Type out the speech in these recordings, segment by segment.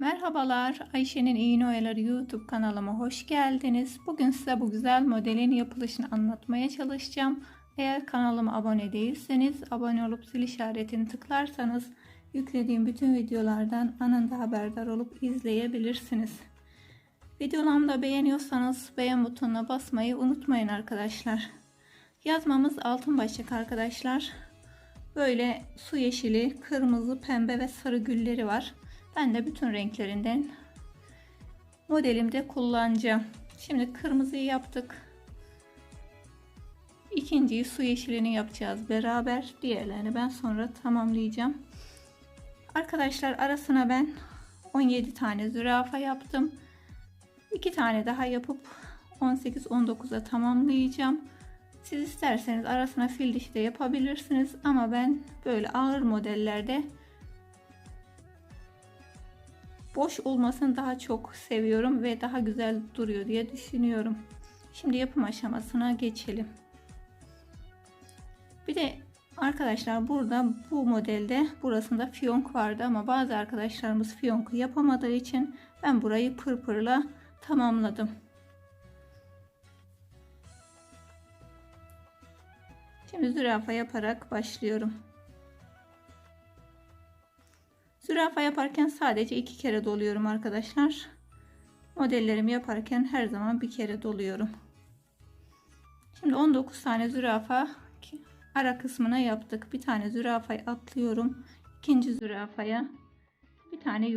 Merhabalar, Ayşe'nin İğne Oyaları YouTube kanalıma hoş geldiniz. Bugün size bu güzel modelin yapılışını anlatmaya çalışacağım. Eğer kanalıma abone değilseniz, abone olup zil işaretini tıklarsanız yüklediğim bütün videolardan anında haberdar olup izleyebilirsiniz. Videolarımı da beğeniyorsanız beğen butonuna basmayı unutmayın arkadaşlar. Yazmamız altın başlık arkadaşlar. Böyle su yeşili, kırmızı, pembe ve sarı gülleri var. Ben de bütün renklerinden modelimde kullanacağım. Şimdi kırmızıyı yaptık. İkinciyi su yeşilini yapacağız beraber. Diğerlerini ben sonra tamamlayacağım. Arkadaşlar arasına ben 17 tane zürafa yaptım. 2 tane daha yapıp 18-19'a tamamlayacağım. Siz isterseniz arasına fil dişi de yapabilirsiniz ama ben böyle ağır modellerde boş olmasını daha çok seviyorum ve daha güzel duruyor diye düşünüyorum. Şimdi yapım aşamasına geçelim. Bir de arkadaşlar burada bu modelde burasında fiyonk vardı ama bazı arkadaşlarımız fiyonku yapamadığı için ben burayı pırpırla tamamladım. Şimdi zürafa yaparak başlıyorum. Zürafa yaparken sadece iki kere doluyorum arkadaşlar. Modellerimi yaparken her zaman bir kere doluyorum. Şimdi 19 tane zürafa ara kısmına yaptık. Bir tane zürafayı atlıyorum. İkinci zürafaya bir tane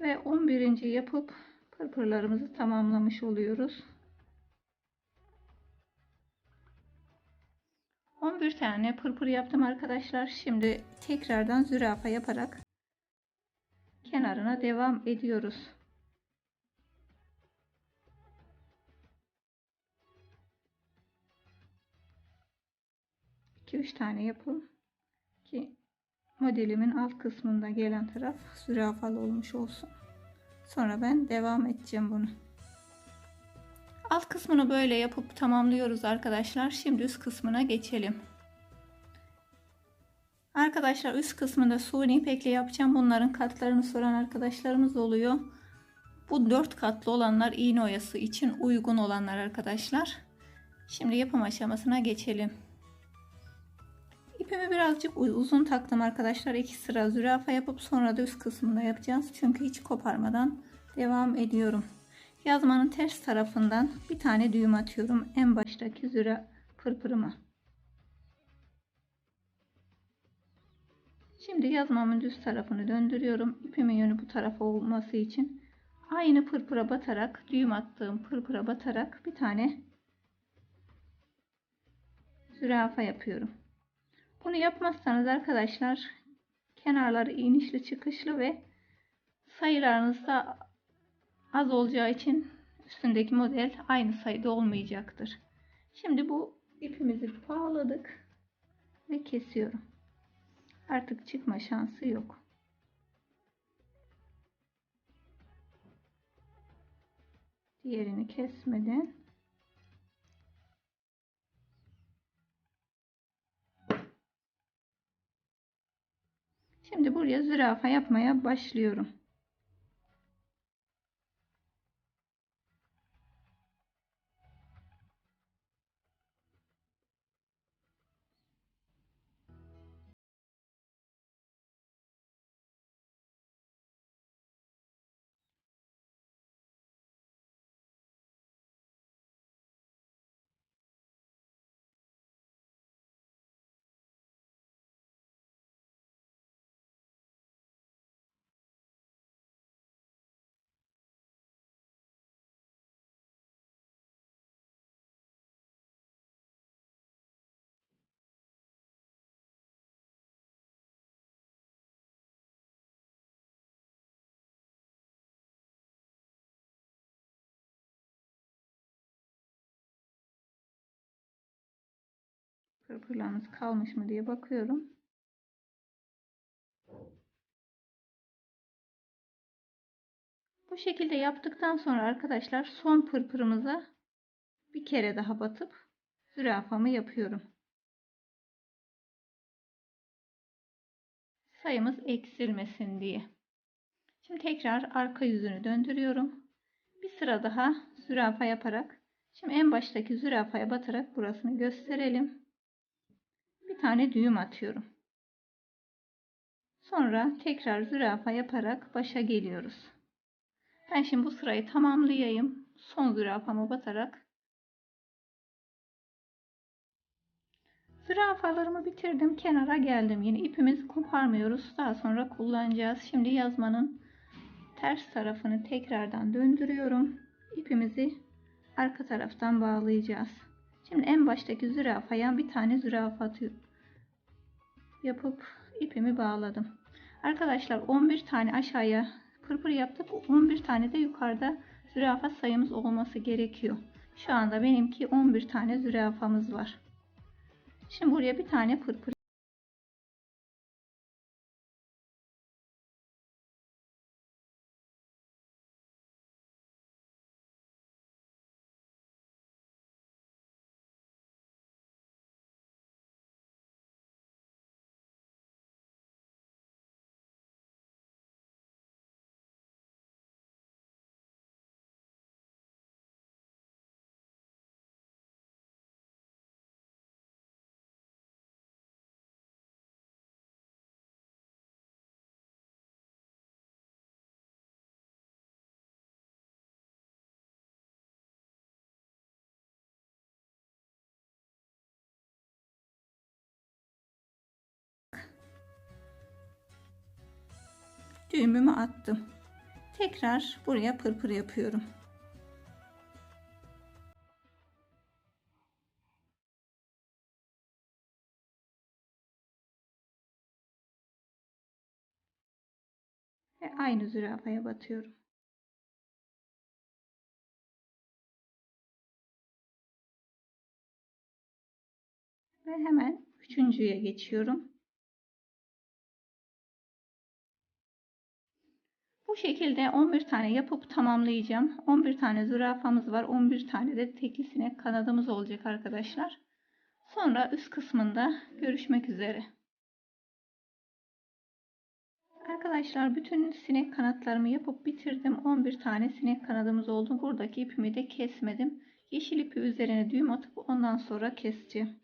ve 11. yapıp pırpırlarımızı tamamlamış oluyoruz. 11 tane pırpır yaptım arkadaşlar. Şimdi tekrardan zürafa yaparak kenarına devam ediyoruz. 2-3 tane yapın ki modelimin alt kısmında gelen taraf zürafalı olmuş olsun. Sonra ben devam edeceğim bunu. Alt kısmını böyle yapıp tamamlıyoruz arkadaşlar. Şimdi üst kısmına geçelim. Arkadaşlar üst kısmında suni ipekle yapacağım. Bunların katlarını soran arkadaşlarımız oluyor. Bu dört katlı olanlar iğne oyası için uygun olanlar arkadaşlar. Şimdi yapım aşamasına geçelim. İpimi birazcık uzun taktım arkadaşlar. İki sıra zürafa yapıp sonra da üst kısmında yapacağız. Çünkü hiç koparmadan devam ediyorum. Yazmanın ters tarafından bir tane düğüm atıyorum. En baştaki züra pırpırıma. Şimdi yazmamın düz tarafını döndürüyorum. İpimin yönü bu tarafa olması için aynı pırpıra batarak düğüm attığım pırpıra batarak bir tane zürafa yapıyorum. Bunu yapmazsanız arkadaşlar kenarları inişli çıkışlı ve sayılarınız da az olacağı için üstündeki model aynı sayıda olmayacaktır. Şimdi bu ipimizi bağladık ve kesiyorum. Artık çıkma şansı yok. Diğerini kesmeden Şimdi buraya zürafa yapmaya başlıyorum. Pırpırlarımız kalmış mı diye bakıyorum. Bu şekilde yaptıktan sonra arkadaşlar son pırpırımıza bir kere daha batıp zürafamı yapıyorum. Sayımız eksilmesin diye. Şimdi tekrar arka yüzünü döndürüyorum. Bir sıra daha zürafa yaparak şimdi en baştaki zürafaya batarak burasını gösterelim bir tane düğüm atıyorum. Sonra tekrar zürafa yaparak başa geliyoruz. Ben şimdi bu sırayı tamamlayayım. Son zürafamı batarak Zürafalarımı bitirdim. Kenara geldim. Yine ipimizi koparmıyoruz. Daha sonra kullanacağız. Şimdi yazmanın ters tarafını tekrardan döndürüyorum. İpimizi arka taraftan bağlayacağız. Şimdi en baştaki zürafaya bir tane zürafa yapıp ipimi bağladım. Arkadaşlar 11 tane aşağıya pırpır yaptık. 11 tane de yukarıda zürafa sayımız olması gerekiyor. Şu anda benimki 11 tane zürafamız var. Şimdi buraya bir tane pırpır düğümümü attım. Tekrar buraya pırpır yapıyorum. Ve aynı zürafaya batıyorum. Ve hemen üçüncüye geçiyorum. Bu şekilde 11 tane yapıp tamamlayacağım. 11 tane zürafamız var. 11 tane de tekli sinek kanadımız olacak arkadaşlar. Sonra üst kısmında görüşmek üzere. Arkadaşlar bütün sinek kanatlarımı yapıp bitirdim. 11 tane sinek kanadımız oldu. Buradaki ipimi de kesmedim. Yeşil ipi üzerine düğüm atıp ondan sonra keseceğim.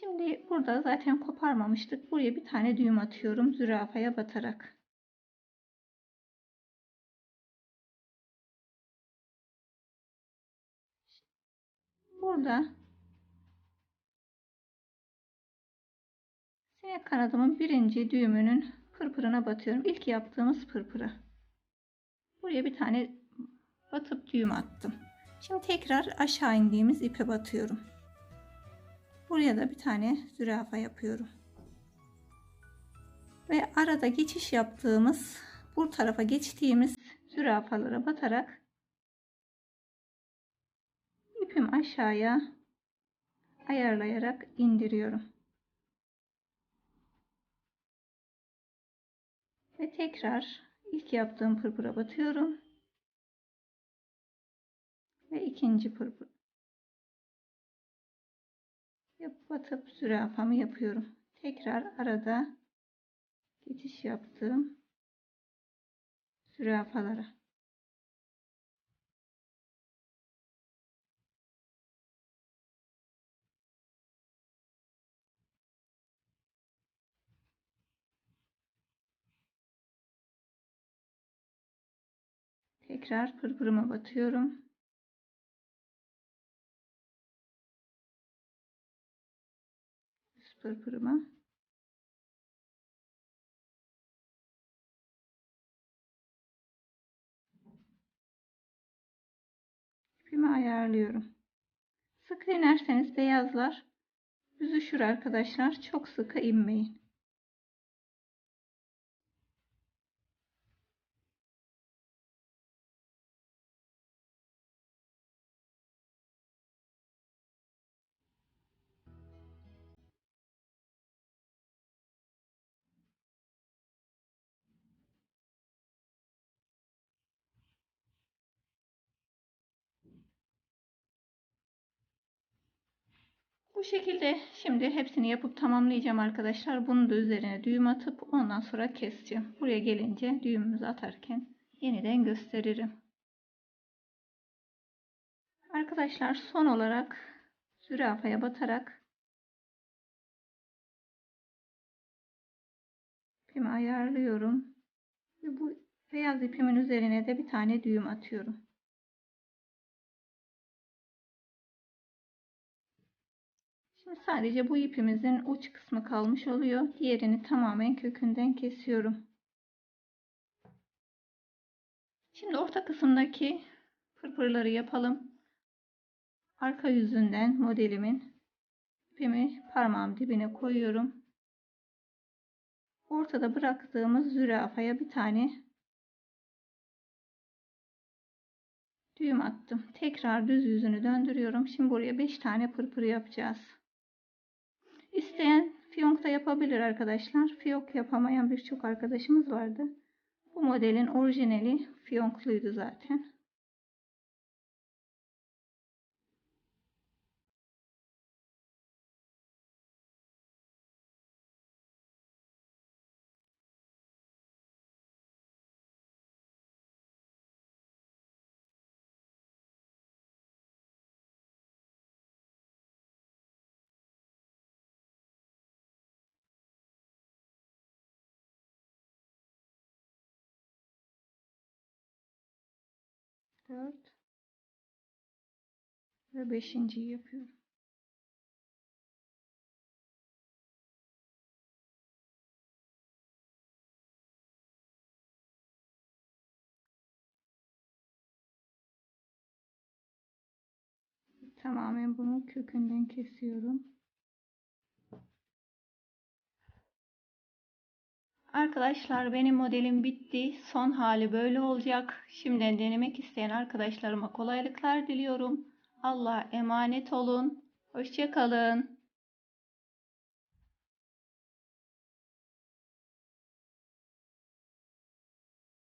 Şimdi burada zaten koparmamıştık. Buraya bir tane düğüm atıyorum zürafaya batarak. Burada Sinek kanadımın birinci düğümünün pırpırına batıyorum. İlk yaptığımız pırpırı. Buraya bir tane batıp düğüm attım. Şimdi tekrar aşağı indiğimiz ipe batıyorum. Buraya da bir tane zürafa yapıyorum. Ve arada geçiş yaptığımız bu tarafa geçtiğimiz zürafalara batarak ipim aşağıya ayarlayarak indiriyorum. Ve tekrar ilk yaptığım pırpıra batıyorum. Ve ikinci pırpır. Yap, batıp zürafamı yapıyorum. Tekrar arada geçiş yaptığım zürafalara. Tekrar pırpırıma batıyorum. Üst pırpırıma. İpimi ayarlıyorum. Sık inerseniz beyazlar büzüşür arkadaşlar. Çok sıkı inmeyin. Şekilde şimdi hepsini yapıp tamamlayacağım arkadaşlar. Bunu da üzerine düğüm atıp ondan sonra keseceğim. Buraya gelince düğümümüzü atarken yeniden gösteririm. Arkadaşlar son olarak zürafaya batarak ipimi ayarlıyorum. Ve bu beyaz ipimin üzerine de bir tane düğüm atıyorum. Sadece bu ipimizin uç kısmı kalmış oluyor. Diğerini tamamen kökünden kesiyorum. Şimdi orta kısımdaki pırpırları yapalım. Arka yüzünden modelimin ipimi parmağım dibine koyuyorum. Ortada bıraktığımız zürafaya bir tane düğüm attım. Tekrar düz yüzünü döndürüyorum. Şimdi buraya 5 tane pırpır yapacağız. İsteyen fiyonk da yapabilir arkadaşlar. Fiyonk yapamayan birçok arkadaşımız vardı. Bu modelin orijinali fiyonkluydu zaten. Dört ve beşinciyi yapıyorum. Tamamen bunu kökünden kesiyorum. Arkadaşlar benim modelim bitti. Son hali böyle olacak. Şimdiden denemek isteyen arkadaşlarıma kolaylıklar diliyorum. Allah'a emanet olun. Hoşçakalın.